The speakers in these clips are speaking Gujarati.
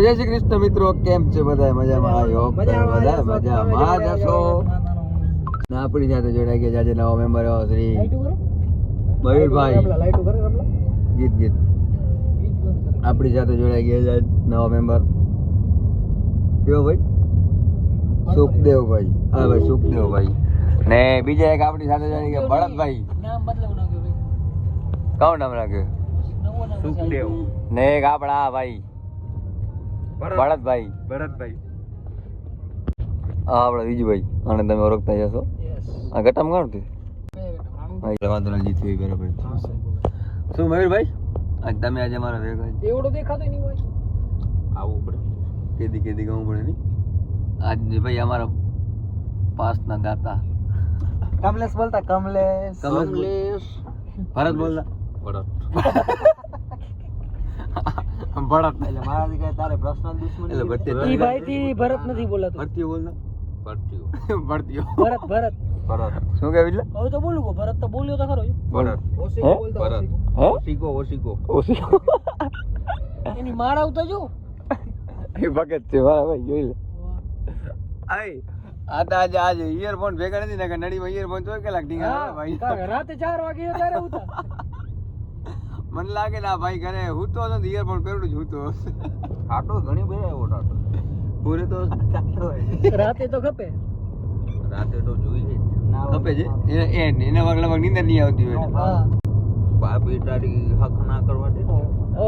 જય શ્રી કૃષ્ણ મિત્રો કેમ છે બધા મજામાં? આવ્યો બધા મજામાં જ હશો. ને આપણી સાથે જોડાઈ ગયા જાજે નવા મેમ્બર શ્રી મયુરભાઈ ગીત ગીત. આપણી સાથે જોડાઈ ગયા જાજ નવા મેમ્બર કયો ભાઈ? સુખદેવભાઈ. હા ભાઈ સુખદેવભાઈ. ને બીજા એક આપણી સાથે જોડાઈ ગયા ભરતભાઈ. કોણ નામ રાખ્યું. સુખદેવ. ને એક આપણા ભાઈ ભરતભાઈ ભરતભાઈ. આ આપણે વિજયભાઈ અને તમે ઓળખતા જશો આ ઘટામ કોણ થયું વાંધો બરાબર. શું મયુરભાઈ? આજ તમે આજે મારા ભેગા એવડો દેખાતો નહીં હોય. આવું પડે. કેદી કેદી ગાવું પડે નહીં. આજ ભાઈ અમારા પાસના દાતા કમલેશ બોલતા કમલેશ. કમલેશ. ભરત બોલતા. ભરત. ભરત એટલે મારા દીકરા તારે પર્સનલ દુશ્મની એટલે ભરતી ઈ ભાઈ થી ભરત નથી બોલાતો. ભરતી બોલ ને. ભરતીઓ ભરતીઓ ભરત ભરત ભરત. શું કે એટલે? હવે તો બોલું કો ભરત તો બોલ્યો તો ખરો ભરત. હે? ભરત. હે? ઓસીકો ઓશિકો. ઓછી એની માળ આવતો જો. એ ભગત છે વાહ ભાઈ જોઈ લે. આય. આ તો આજે આજે ઇયરફોન ભેગા નથી ને કે નડીમાં ઇયરફોન ચોય કલાક ઢીંગા હા, ભાઈ રાતે ચાર વાગે ત્યારે ઉતા મને લાગે ના ભાઈ ઘરે હૂતો નથી ને ઇયરફોન પહેરું જ. આટો ઘણી બધા એવો આટો પૂરે તો રાતે તો ખપે. રાતે તો જોઈએ ખપે છે? એ- એને વગર લગભગ નીંદર નહીં આવતી હોય. હા. ભાભી તારી હક ના કરવા દે ઓ.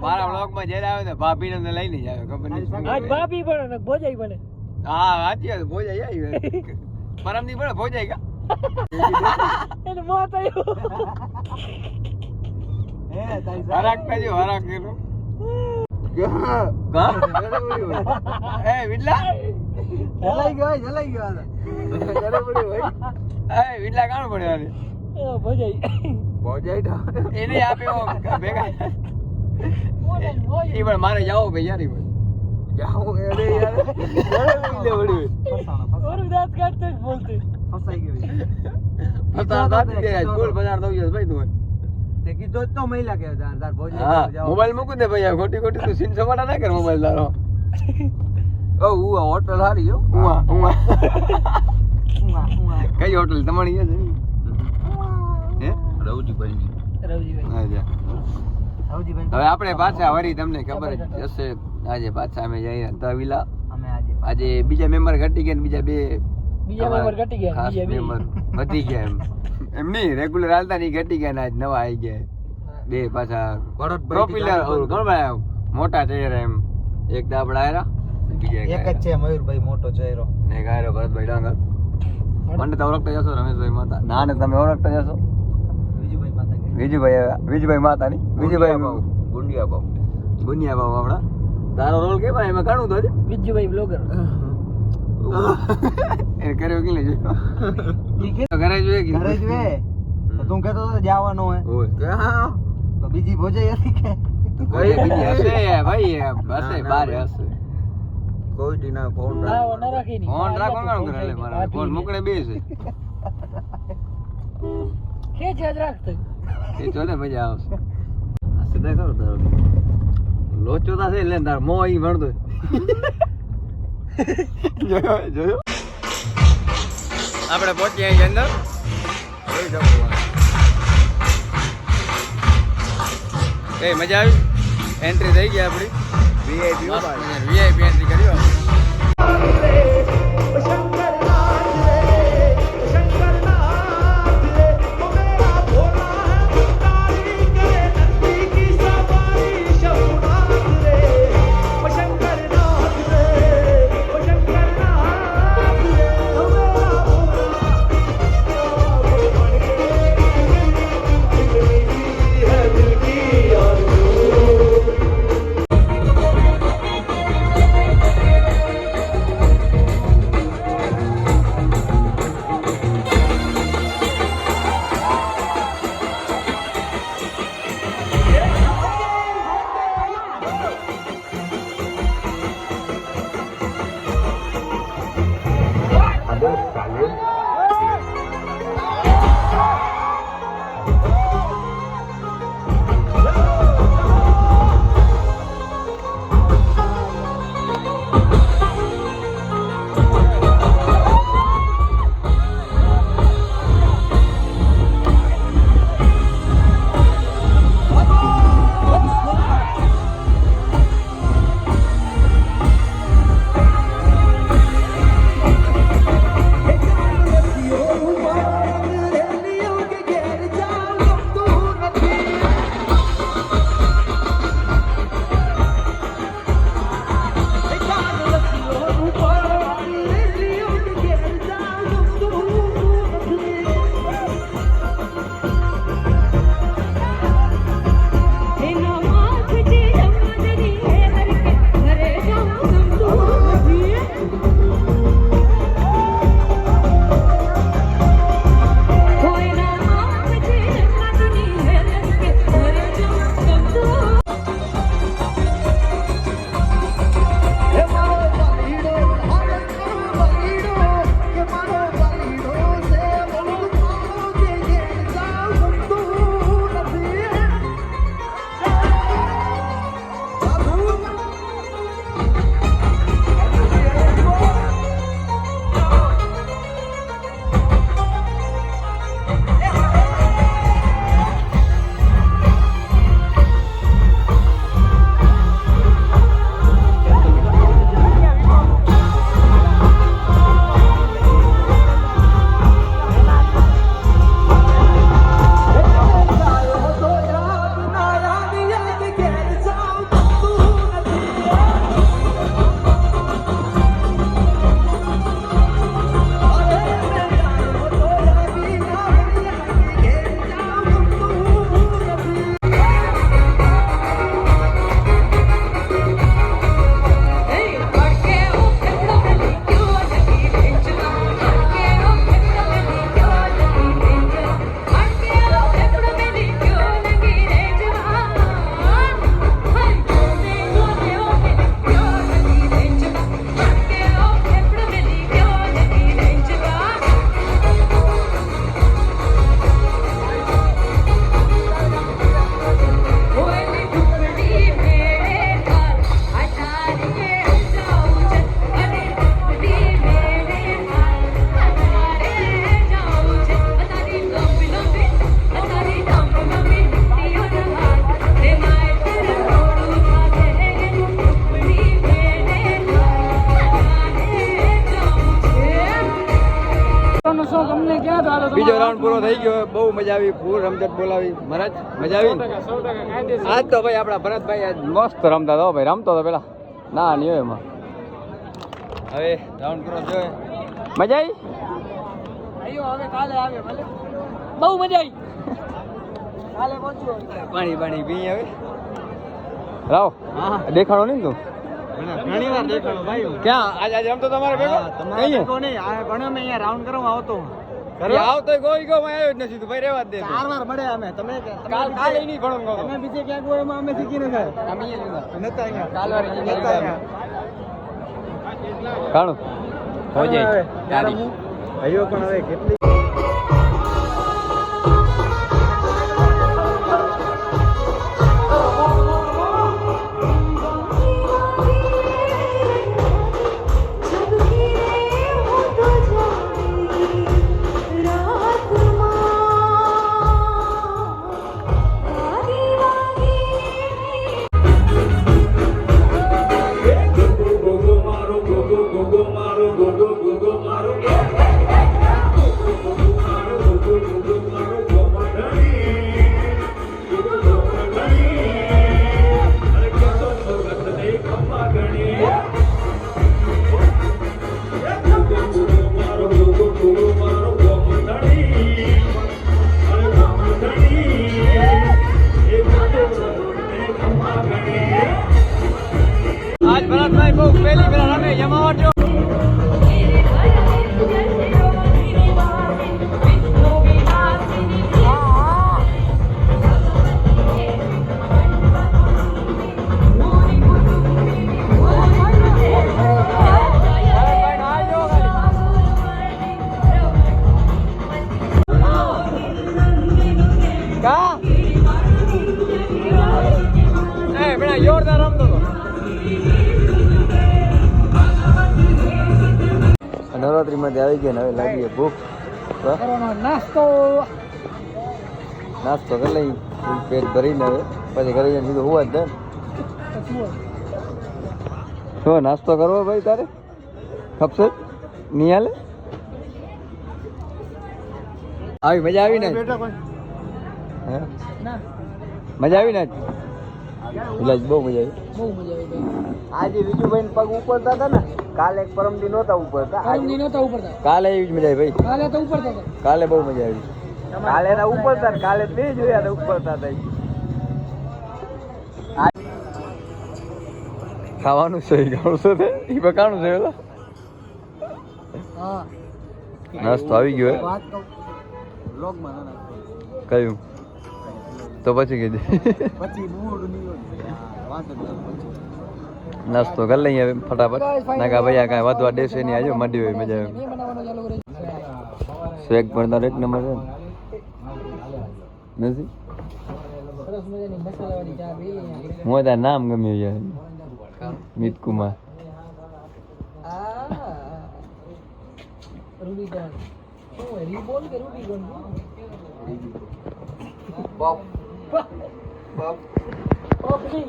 મારા વ્લોગમાં જ્યારે આવે ને ભાભી ને લઈને જ આવે ખબર નહીં આજ ભાભી પણ ને ભોજાઈ બને. હા સાચી વાત ભોજાઈ આવી પરમ દી પણ ભોજાઈ કા એને મોત આવ્યું. હરાક કરજો હરાક કરો. એ વિડલા? જલાઈ ગયો જલાઈ ગયો એ વિડલા કાણ પડ્યો ભોજાઈ. ભોજાઈ તો. એને આપ્યો ભેગા. એ પણ મારે જાવો ભાઈ યાર. ઈ પણ. જાવો અરે યાર. વિડલે વળી ઓરું દાંત કાઢતો જ બોલતે. પસાર દાંત દે બોલ થઈ ગયો ભાઈ તું તે કીધો તો મહિલા કે તાર હા મોબાઈલ મૂકું દે ભાઈ ખોટી ખોટી તું સીન સવાડા ના કર મોબાઈલ તારો. ઓ ઉવા હોટલ હારી હો? ઉવા ઉવા કઈ હોટલ તમારી છે હે? રવજીભાઈ. રવજીભાઈ રવજીભાઈ હવે આપણે પાછા વળી તમને ખબર જ હશે. આજે પાછા અમે જઈએ તવિલા અમે આજે આજે બીજા મેમ્બર ઘટી ગયા ને બીજા બે બીજા મેમ્બર ઘટી ગયા બીજા મેમ્બર વધી ગયા એમ. એમ નહીં રેગ્યુલર હાલતા નહીં ઘટી ગયા ને આજ નવા આવી ગયા. બે પાછા ભરતભાઈ પ્રોપિલર કોણ મોટા ચહેરા એમ. એક તો આપણે આયરા. બીજા એક જ છે મયુરભાઈ મોટો ચહેરો. ને ગાયરો ભરતભાઈ ડાંગર. મને તો ઓળખતા જશો રમેશભાઈ માતા. ના ને તમે ઓળખતા જશો બીજુભાઈ માતા વિજુભાઈ. વિજુભાઈ માતા ની વિજુભાઈ ગુંડિયા બાબુ ગુંડિયા બાબુ આપણા. તારો રોલ કેવાય એમાં ઘણું તો વિજુભાઈ બીજુભાઈ બ્લોગર એ કર્યો કે લેજો ઘરે જોઈએ કે ઘરે તો તું કહેતો હતો જવાનો હોય. તો બીજી ભોજાઈ હતી કે? કઈ બીજી હશે ભાઈ હશે બારે હશે. કોઈ દી ના ફોન રાખી ફોન રાખો કરે મારા ફોન મોકળે બે છે. કે જ રાખતો. એ જો ને મજા આવશે. આ સીધા કરો તારો. લોચો તા છે લે તાર મો અહીં ભણતો જોયો જોયો. આપણે પહોંચીએ અહીં અંદર. જોઈ શકો કઈ મજા આવી? એન્ટ્રી થઈ ગઈ આપણી. વીઆઈપી વીઆઈપી એન્ટ્રી કર્યો બીજો રાઉન્ડ પૂરો થઈ ગયો. બહુ મજા આવી. ફૂલ રમઝટ બોલાવી. મહારાજ મજા આવી? આજ તો ભાઈ આપણા ભરતભાઈ આજ મસ્ત રમતા હતો ભાઈ. રમતો હતો પેલા. ના નહીં હોય એમાં. હવે રાઉન્ડ પૂરો થયો મજા આવી? બહુ મજા આવી. પાણી પાણી પી હવે. રાવ દેખાડો નહીં તું? ઘણી વાર દેખાડો ભાઈ. ક્યાં? આજ આજ રમતો તમારે ભેગો? તમારે ભેગો નહીં. ભણ્યો મેં અહીંયા રાઉન્ડ કરવા આવતો એ આવતો ગોઈ ગો માં આવ્યો જ નથી તું ભાઈ રહેવા જ દે ચાર વાર મળે અમે. તમે કાલ કાલે નહીં ઘણો ગો તમે બીજે ક્યાંક હોયમાં અમે શીખી ન થાય અમે અહીંયા. નતા અહીંયા કાલ વાળી નતા અહીંયા. કાણું. હો જાય તારી. ભાઈઓ પણ હવે કેટલી લાગીએ ભૂખ. નાસ્તો. નાસ્તો કરી લઈ પેટ ભરીને હવે. પછી ઘરે જઈને સીધું હોવા જ શું નાસ્તો કરવો ભાઈ તારે? ખપશે? નહીં હાલે? આવી મજા આવી ને? મજા આવી ને? બહુ મજા આવી. બહુ મજા આવી આજે વિજુભાઈ પગ ઉપરતા હતા ને કાલે એક પરમદી નહોતા ઉપર પરમ દી નહોતા ઉપર કાલે એવી જ મજા આવી ભાઈ. કાલે તો ઉપર હતા કાલે બહુ મજા આવી. કાલે એના ઉપરતા ને કાલે બે જોયા હતા ઉપર હતા ખાવાનું છે ઘણું છે તે? ઈ બકાણું છે હા. નાસ્તો આવી ગયો વ્લોગમાં કયું? તો પછી કીધું પછી મૂડ નહીં હોય. વાત ના નાસ્તો કરી લઈએ ફટાફટ. નાગા ભાઈ આ કાંઈ વધવા દેશે નહીં. આજે મંડી હોય મજા આવે. સ્વેગ પણ તારે એક નંબર છે નથી. હું તાર નામ ગમ્યું યાર મિત કુમાર.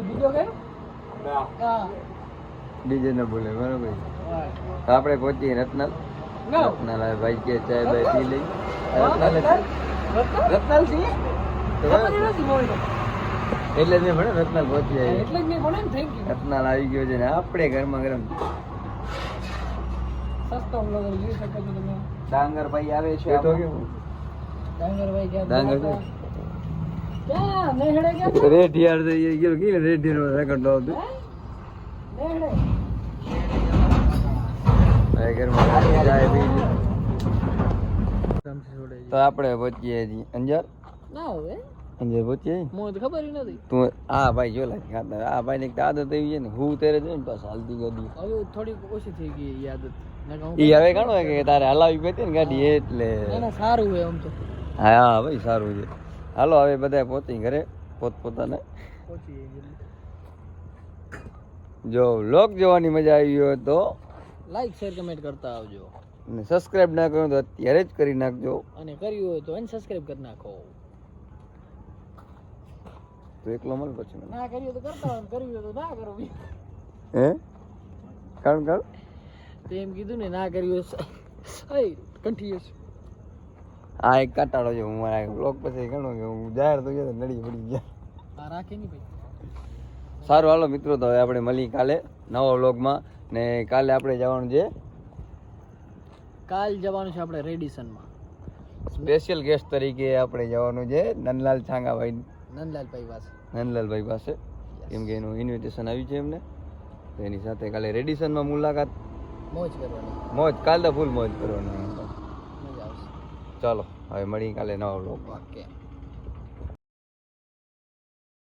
બીજો કયો? ડીજે ન બોલે બરોબર. તો આપણે પહોંચીએ રત્નાલ. રત્નાલ ભાઈ કે ચાય ભાઈ પી લઈ. રત્નાલ રત્નાલ? એટલે જ નહીં ભણે રત્નાલ પહોંચી જાય એટલે જ નહીં ભણે ને થેન્ક યુ રત્નાલ આવી ગયો છે ને આપણે ગરમા ગરમ. સસ્તો બ્લોગર જોઈ શકો છો તમે. ડાંગર ભાઈ આવે છે તો કેવું? ડાંગરભાઈ ક્યાં ડાંગર તો એ હે? આપણે પહોંચીએ છીએ અંજાર? અંજાર પહોંચીએ? ખબર નથી. તું આ ભાઈ જો લાગે આ ભાઈ ની આદત એવી છે ને હું તેરે છે ને બસ હાલતી ગાડી. હવે થોડીક ઓછી થઈ ગઈ એ આદત. ઈ હવે ઘણું કે તારે હલાવી પડતી ને ગાડી એટલે સારું હોય આમ તો. હા હા ભાઈ સારું છે. હાલો હવે બધા પહોંચી ઘરે પોતપોતાને. જો લોક જોવાની મજા આવી હોય તો લાઈક શેર કમેન્ટ કરતા આવજો. અને સબસ્ક્રાઇબ ના કરો તો અત્યારે જ કરી નાખજો. અને કર્યું હોય તો અનસબસ્ક્રાઇબ કરી નાખો. તો એકલો મળ પછી ના કર્યું તો કરતા હોય કર્યું હોય તો ના કરો હે? કારણ કારણ તેમ કીધું ને ના કર્યું હશે. કન્ટિન્યુઅસ આ એક કાટાડો છે હું મારા બ્લોગ પછી ઘણું કે હું જાહેર તો ગયો નડી પડી ગયા. રાખે નહીં ભાઈ. સારું હાલો મિત્રો તો હવે આપણે મળી કાલે નવા વ્લોગમાં ને કાલે આપણે જવાનું છે? કાલ જવાનું છે આપણે રેડિસનમાં. સ્પેશિયલ ગેસ્ટ તરીકે આપણે જવાનું છે નંદલાલ છાંગાભાઈ. નંદલાલભાઈ પાસે. નંદલાલભાઈ પાસે. કેમ કે એનું ઇન્વિટેશન આવ્યું છે એમને. તો એની સાથે કાલે રેડિસનમાં મુલાકાત. મોજ કરવાની. મોજ કાલ તો ફૂલ મોજ કરવાની. ચાલો હવે મળી કાલે નવા વ્લોગમાં ઓકે